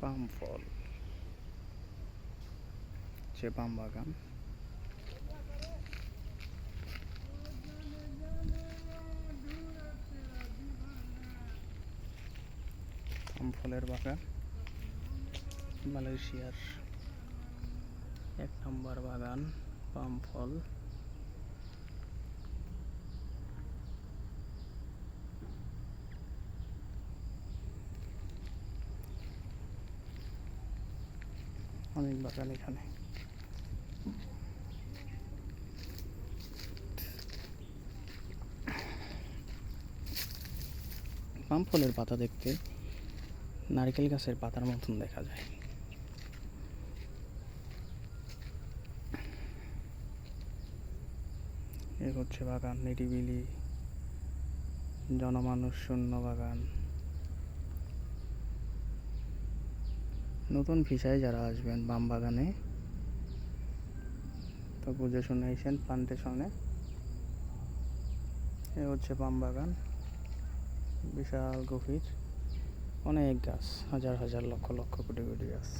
পাম ফল। সে পাম বাগান। পাম ফলের বাগান। মালয়েশিয়ার এক নম্বর বাগান পাম ফল। অনেক বাগান এখানে। পাম ফলের পাতা দেখতে নারকেল গাছের পাতার মতন দেখা যায়। এ হচ্ছে বাগান, নিরিবিলি, জনমানুষ, শূন্য বাগান। নতুন ভিসায় যারা আসবেন বাম বাগানে, তো বুঝে শুনে এসেন প্লান্টেশনে এ হচ্ছে বাম বাগান, বিশাল গভীর, অনেক গাছ, হাজার হাজার লক্ষ লক্ষ কোটি কোটি গাছ।